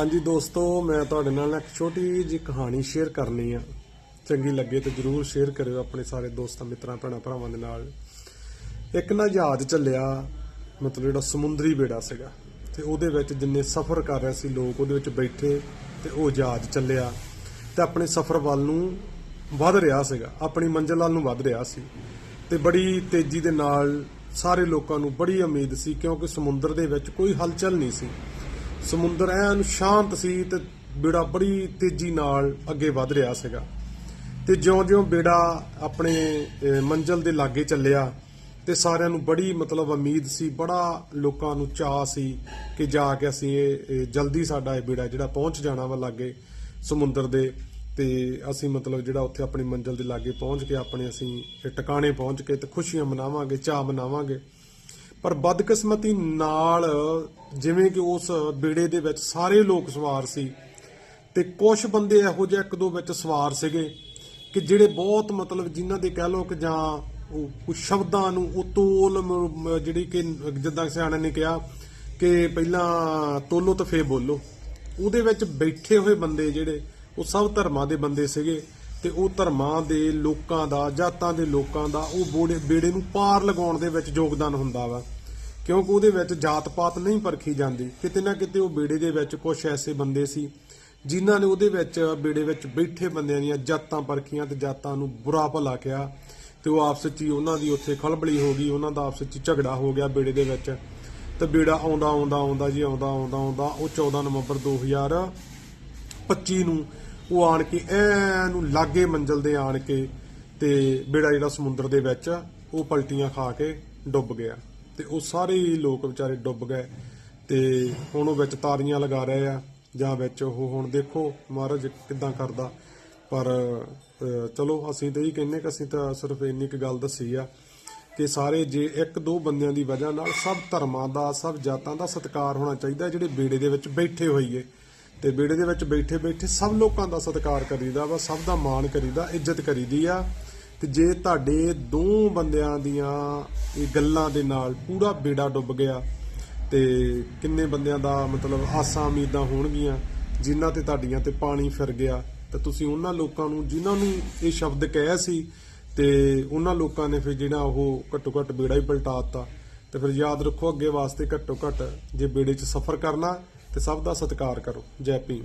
ਹਾਂਜੀ ਦੋਸਤੋ, ਮੈਂ ਤੁਹਾਡੇ ਨਾਲ ਇੱਕ ਛੋਟੀ ਜਿਹੀ ਕਹਾਣੀ ਸ਼ੇਅਰ ਕਰਨੀ ਆ। ਚੰਗੀ ਲੱਗੇ ਤਾਂ ਜਰੂਰ ਸ਼ੇਅਰ ਕਰਿਓ ਆਪਣੇ ਸਾਰੇ ਦੋਸਤਾਂ, ਮਿੱਤਰਾਂ, ਭੈਣਾਂ, ਭਰਾਵਾਂ ਦੇ ਨਾਲ। ਇੱਕ ਨਾ ਜਹਾਜ਼ ਚੱਲਿਆ, ਮਤਲਬ ਜਿਹੜਾ ਸਮੁੰਦਰੀ ਬੇੜਾ ਸੀਗਾ। ਤੇ ਉਹਦੇ ਵਿੱਚ ਜਿੰਨੇ ਸਫ਼ਰ ਕਰ ਰਹੇ ਸੀ ਲੋਕ, ਉਹਦੇ ਵਿੱਚ ਬੈਠੇ ਤੇ ਉਹ ਜਹਾਜ਼ ਚੱਲਿਆ। ਤੇ ਆਪਣੇ ਸਫ਼ਰ ਵੱਲ ਨੂੰ ਵੱਧ ਰਿਹਾ ਸੀਗਾ, ਆਪਣੀ ਮੰਜ਼ਿਲ ਵੱਲ ਨੂੰ ਵੱਧ ਰਿਹਾ ਸੀ। ਤੇ ਬੜੀ ਤੇਜ਼ੀ ਦੇ ਨਾਲ ਸਾਰੇ ਲੋਕਾਂ ਨੂੰ ਬੜੀ ਉਮੀਦ ਸੀ, ਕਿਉਂਕਿ ਸਮੁੰਦਰ ਦੇ ਵਿੱਚ ਕੋਈ ਹਲਚਲ ਨਹੀਂ ਸੀ। ਸਮੁੰਦਰ ਐਨ ਸ਼ਾਂਤ ਸੀ ਤੇ ਬੇੜਾ ਬੜੀ ਤੇਜ਼ੀ ਨਾਲ ਅੱਗੇ ਵੱਧ ਰਿਹਾ ਸੀਗਾ। ਤੇ ਜਿਉਂ-ਜਿਉਂ ਬੇੜਾ ਆਪਣੇ ਅਹ, ਮੰਜ਼ਲ ਦੇ ਲਾਗੇ ਚੱਲਿਆ ਤੇ ਸਾਰਿਆਂ ਨੂੰ ਬੜੀ ਮਤਲਬ ਉਮੀਦ ਸੀ ਬੜਾ ਲੋਕਾਂ ਨੂੰ ਚਾਹ ਸੀ ਕਿ ਜਾ ਕੇ ਅਸੀਂ ਇਹ ਜਲਦੀ ਸਾਡਾ ਇਹ ਬੇੜਾ ਜਿਹੜਾ ਪਹੁੰਚ ਜਾਣਾ ਵਾ ਲਾਗੇ ਸਮੁੰਦਰ ਦੇ ਤੇ ਅਸੀਂ ਮਤਲਬ ਜਿਹੜਾ ਉੱਥੇ ਆਪਣੀ ਮੰਜ਼ਲ ਦੇ ਲਾਗੇ ਪਹੁੰਚ ਕੇ ਆਪਣੇ ਅਸੀਂ ਇਹ ਟਿਕਾਣੇ ਪਹੁੰਚ ਕੇ ਤੇ ਖੁਸ਼ੀਆਂ ਮਨਾਵਾਂਗੇ ਚਾਹ ਮਨਾਵਾਂਗੇ। ਪਰ ਬਦਕਿਸਮਤੀ ਨਾਲ ਜਿਵੇਂ ਕਿ ਉਸ ਬੇੜੇ ਦੇ ਵਿੱਚ ਸਾਰੇ ਲੋਕ ਸਵਾਰ ਸੀ ਤੇ ਕੁਝ ਬੰਦੇ ਇਹੋ ਜਿਹੇ ਇੱਕ ਦੋ ਵਿੱਚ ਸਵਾਰ ਸੀਗੇ ਕਿ ਜਿਹੜੇ ਬਹੁਤ ਮਤਲਬ ਜਿਨ੍ਹਾਂ ਦੇ ਕਹਿ ਲੋ ਕਿ ਜਾਂ ਉਹ ਕੁਝ ਸ਼ਬਦਾਂ ਨੂੰ ਉਤੋਲ ਮ- ਮ- ਜਿਹੜੀ ਕਿ ਜਿੱਦਾਂ ਸਿਆਣੇ ਨੇ ਕਿਹਾ ਕਿ ਪਹਿਲਾਂ ਤੋਲੋ ਤੇ ਫੇਰ ਬੋਲੋ। ਉਹਦੇ ਵਿੱਚ ਬੈਠੇ ਹੋਏ ਬੰਦੇ ਜਿਹੜੇ, ਉਹ ਸਭ ਧਰਮਾਂ ਦੇ ਬੰਦੇ ਸੀਗੇ। ਤੇ ਉਹ ਧਰਮਾਂ ਦੇ ਲੋਕਾਂ ਦਾ, ਜਾਤਾਂ ਦੇ ਲੋਕਾਂ ਦਾ ਉਹ ਬੋੜੇ ਬੇੜੇ ਨੂੰ ਪਾਰ ਲਗਾਉਣ ਦੇ ਵਿੱਚ ਯੋਗਦਾਨ ਹੁੰਦਾ ਵਾ। ਕਿਉਂਕਿ ਉਹਦੇ ਵਿੱਚ ਜਾਤ-ਪਾਤ ਨਹੀਂ ਪਰਖੀ ਜਾਂਦੀ। ਕਿਤੇ ਨਾ ਕਿਤੇ ਉਹ ਬੇੜੇ ਦੇ ਵਿੱਚ ਕੁਝ ਐਸੇ ਬੰਦੇ ਸੀ, ਜਿਨ੍ਹਾਂ ਨੇ ਉਹਦੇ ਵਿੱਚ ਬੇੜੇ ਵਿੱਚ ਬੈਠੇ ਬੰਦਿਆਂ ਦੀਆਂ ਜਾਤਾਂ ਪਰਖੀਆਂ ਤੇ ਜਾਤਾਂ ਨੂੰ ਬੁਰਾ ਭਲਾ ਕਿਹਾ। ਤੇ ਉਹ ਆਪਸ ਵਿੱਚ ਹੀ ਉਹਨਾਂ ਦੀ ਉੱਥੇ ਖਲਬਲੀ ਹੋ ਗਈ, ਉਹਨਾਂ ਦਾ ਆਪਸ ਵਿੱਚ ਝਗੜਾ ਹੋ ਗਿਆ ਬੇੜੇ ਦੇ ਵਿੱਚ। ਤੇ ਬੇੜਾ ਆਉਂਦਾ ਆਉਂਦਾ ਆਉਂਦਾ ਜੀ ਆਉਂਦਾ ਆਉਂਦਾ ਆਉਂਦਾ ਉਹ 14 ਨਵੰਬਰ 2025 ਨੂੰ ਉਹ ਆਣ ਕੇ ਐ ਨੂੰ ਲਾਗੇ ਮੰਜ਼ਲ ਦੇ ਆਣ ਕੇ ਤੇ ਬੇੜਾ ਜਿਹੜਾ ਸਮੁੰਦਰ ਦੇ ਵਿੱਚ ਉਹ ਪਲਟੀਆਂ ਖਾ ਕੇ ਡੁੱਬ ਗਿਆ। ਤੇ ਉਹ ਸਾਰੇ ਹੀ ਲੋਕ ਵਿਚਾਰੇ ਡੁੱਬ ਗਏ। ਤੇ ਹੁਣ ਉਹ ਵਿੱਚ ਤਾਰੀਆਂ ਲਗਾ ਰਹੇ ਆ, ਜਾਂ ਵਿੱਚ ਉਹ ਹੁਣ ਦੇਖੋ ਮਹਾਰਾਜ ਕਿਦਾਂ ਕਰਦਾ। ਪਰ ਚਲੋ ਅਸੀਂ ਤਾਂ ਇਹ ਕਹਿੰਨੇ ਕਿ ਅਸੀਂ ਤਾਂ ਸਿਰਫ ਇੰਨੀ ਕੁ ਗੱਲ ਦੱਸੀ ਆ ਕਿ ਸਾਰੇ ਜੇ ਇੱਕ ਦੋ ਬੰਦਿਆਂ ਦੀ ਵਜ੍ਹਾ ਨਾਲ ਸਭ ਧਰਮਾਂ ਦਾ, ਸਭ ਜਾਤਾਂ ਦਾ ਸਤਿਕਾਰ ਹੋਣਾ ਚਾਹੀਦਾ, ਜਿਹੜੇ ਬੇੜੇ ਦੇ ਵਿੱਚ ਬੈਠੇ ਹੋਈਏ। ਤੇ ਬੇੜੇ ਦੇ ਵਿੱਚ ਬੈਠੇ ਬੈਠੇ ਸਭ ਲੋਕਾਂ ਦਾ ਸਤਿਕਾਰ ਕਰੀਦਾ ਵਾ, ਸਭ ਦਾ ਮਾਣ ਕਰੀਦਾ, ਇੱਜ਼ਤ ਕਰੀਦੀ ਆ। ਤੇ ਜੇ ਤੁਹਾਡੇ ਦੋ ਬੰਦਿਆਂ ਦੀਆਂ ਇਹ ਗੱਲਾਂ ਦੇ ਨਾਲ ਪੂਰਾ ਬੇੜਾ ਡੁੱਬ ਗਿਆ, ਤੇ ਕਿੰਨੇ ਬੰਦਿਆਂ ਦਾ ਮਤਲਬ ਆਸਾਂ ਉਮੀਦਾਂ ਹੋਣਗੀਆਂ, ਜਿਨ੍ਹਾਂ ਤੇ ਤੁਹਾਡੀਆਂ ਤੇ ਪਾਣੀ ਫਿਰ ਗਿਆ, ਤੇ ਤੁਸੀਂ ਉਹਨਾਂ ਲੋਕਾਂ ਨੂੰ, ਜਿਨ੍ਹਾਂ ਨੂੰ ਇਹ ਸ਼ਬਦ ਕਹਿਆ ਸੀ, ਤੇ ਉਹਨਾਂ ਲੋਕਾਂ ਨੇ ਫਿਰ ਜਿਹੜਾ ਉਹ ਘੱਟੋ ਘੱਟ ਬੇੜਾ ਹੀ ਪਲਟਾ ਦਿੱਤਾ। ਤੇ ਫਿਰ ਯਾਦ ਰੱਖੋ ਅੱਗੇ ਵਾਸਤੇ ਘੱਟੋ ਘੱਟ ਜੇ ਬੇੜੇ 'ਚ ਸਫ਼ਰ ਕਰਨਾ ਤੇ ਸਭ ਦਾ ਸਤਿਕਾਰ ਕਰੋ। ਜੈ ਭੀਮ।